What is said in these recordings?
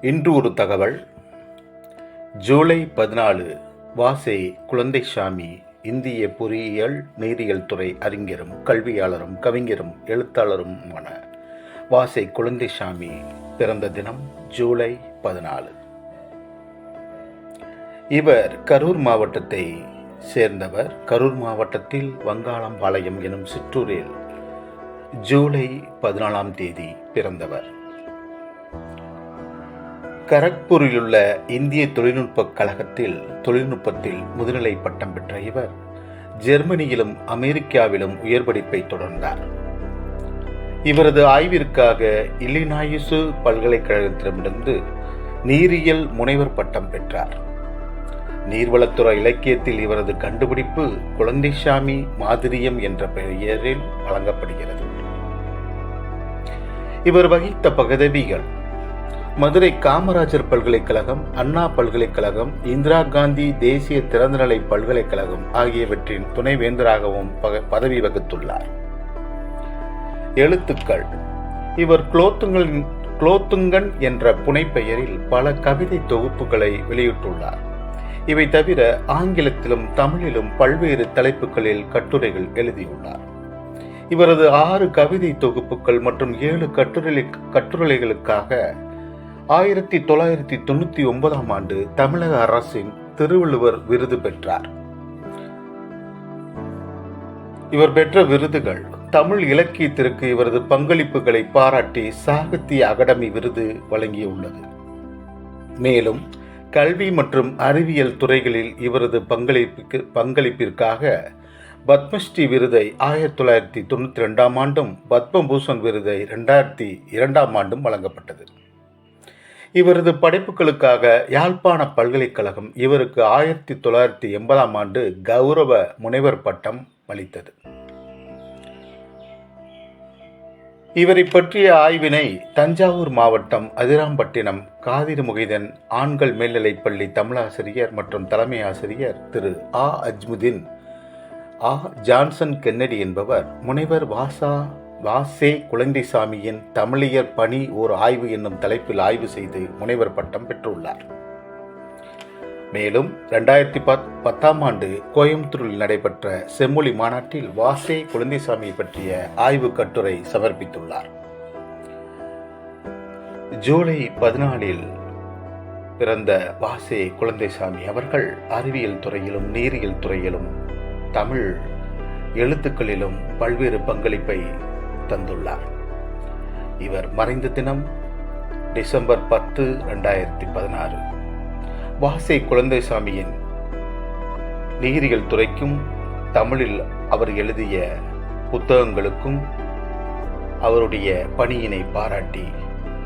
இன்று ஒரு தகவல். ஜூலை பதினாலு வாசே குழந்தைசாமி இந்திய பொறியியல் நீரியல் துறை அறிஞரும் கல்வியாளரும் கவிஞரும் எழுத்தாளருமான வாசே குழந்தைசாமி பிறந்த தினம் ஜூலை பதினாலு. இவர் கரூர் மாவட்டத்தை சேர்ந்தவர். கரூர் மாவட்டத்தில் வங்காளம்பாளையம் எனும் சிற்றூரில் ஜூலை பதினாலாம் தேதி பிறந்தவர். கரக்பூரிலுள்ள இந்திய தொழில்நுட்ப கழகத்தில் தொழில்நுட்பத்தில் முதுநிலை பட்டம் பெற்ற இவர் ஜெர்மனியிலும் அமெரிக்காவிலும் உயர் படிப்பை தொடர்ந்தார். இவரது ஆய்விற்காக இல்லினாயுசு பல்கலைக்கழகத்திடமிருந்து நீரியல் முனைவர் பட்டம் பெற்றார். நீர்வளத்துறை இலக்கியத்தில் இவரது கண்டுபிடிப்பு குழந்தைசாமி மாதிரியம் என்ற பெயரில் வழங்கப்படுகிறது. இவர் வகித்த பதவிகள் மதுரை காமராஜர் பல்கலைக்கழகம் அண்ணா பல்கலைக்கழகம் இந்திரா காந்தி தேசிய திறந்தநிலை பல்கலைக்கழகம் ஆகியவற்றின் துணைவேந்தராகவும் பக- பதவி வகித்துள்ளார். எழுத்துக்கள். இவர் குலோத்துங்கன் குலோத்துங்கன் என்ற புனைப்பெயரில் பல கவிதை தொகுப்புகளை வெளியிட்டுள்ளார். இவை தவிர ஆங்கிலத்திலும் தமிழிலும் பல்வேறு தலைப்புகளில் கட்டுரைகள் எழுதியுள்ளார். இவரது ஆறு கவிதை தொகுப்புகள் மற்றும் ஏழு கட்டுரை கட்டுரைகளுக்காக ஆயிரத்தி தொள்ளாயிரத்தி தொண்ணூத்தி ஒன்பதாம் ஆண்டு தமிழக அரசின் திருவள்ளுவர் விருது பெற்றார். இவர் பெற்ற விருதுகள் தமிழ் இலக்கியத்திற்கு இவரது பங்களிப்புகளை பாராட்டி சாகித்ய அகாடமி விருது வழங்கியுள்ளது. மேலும் கல்வி மற்றும் அறிவியல் துறைகளில் இவரது பங்களிப்புக்கு பங்களிப்பிற்காக பத்மஸ்ரீ விருதை ஆயிரத்தி தொள்ளாயிரத்தி தொண்ணூற்றி ரெண்டாம் ஆண்டும் பத்மபூஷன் விருதை ரெண்டாயிரத்தி இரண்டாம் ஆண்டும் வழங்கப்பட்டது. இவரது படைப்புகளுக்காக யாழ்ப்பாண பல்கலைக்கழகம் இவருக்கு ஆயிரத்தி தொள்ளாயிரத்தி எண்பதாம் ஆண்டு கௌரவ முனைவர் பட்டம் அளித்தது. இவரை பற்றிய ஆய்வினை தஞ்சாவூர் மாவட்டம் அதிராம்பட்டினம் காதிர் முகைதன் ஆண்கள் மேல்நிலைப்பள்ளி தமிழாசிரியர் மற்றும் தலைமை ஆசிரியர் திரு ஆ. அஜ்முதீன் ஆ. ஜான்சன் கென்னடி என்பவர் முனைவர் வாசா வாசே குழந்தைசாமியின் தமிழியர் பணி ஓர் ஆய்வு என்னும் தலைப்பில் ஆய்வு செய்து முனைவர் பட்டம் பெற்றுள்ளார். மேலும் ரெண்டாயிரத்தி பத் பத்தாம் ஆண்டு கோயம்புத்தூரில் நடைபெற்ற செம்மொழி மாநாட்டில் வாசே குழந்தைசாமி பற்றிய ஆய்வு கட்டுரை சமர்ப்பித்துள்ளார். ஜூலை பதினாலில் பிறந்த வாசே குழந்தைசாமி அவர்கள் அறிவியல் துறையிலும் நீரியல் துறையிலும் தமிழ் எழுத்துக்களிலும் பல்வேறு பங்களிப்பை தந்துள்ளார். இவர் மறைந்த தினம் டிசம்பர் பத்து ரெண்டாயிரத்தி பதினாறு. வாசை குழந்தைசாமியின் நீரியல் துறைக்கும் தமிழில் அவர் எழுதிய புத்தகங்களுக்கும் அவருடைய பணியினை பாராட்டி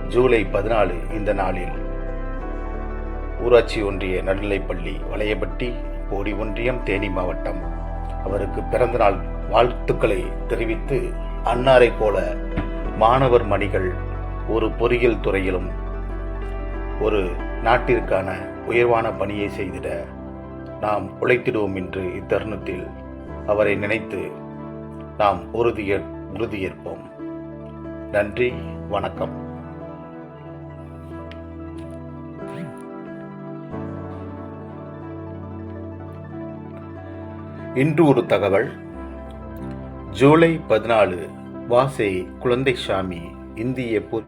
ஜூலை பதினாலு இந்த நாளில் ஊராட்சி ஒன்றிய நடுநிலைப்பள்ளி வளையப்பட்டி போடி ஒன்றியம் தேனி மாவட்டம். அவருக்கு பிறந்தநாள் வாழ்த்துக்களை தெரிவித்து அன்னாரைப் போல மாணவர் மணிகள் ஒரு பொறியியல் துறையிலும் ஒரு நாட்டிற்கான உயர்வான பணியை செய்திட நாம் உழைத்திடுவோம் என்று இத்தருணத்தில் அவரை நினைத்து நாம் உறுதியே உறுதியேற்போம். நன்றி வணக்கம். இன்று ஒரு தகவல். ஜூலை பதினாலு வாசே குழந்தைசாமி இந்திய பொ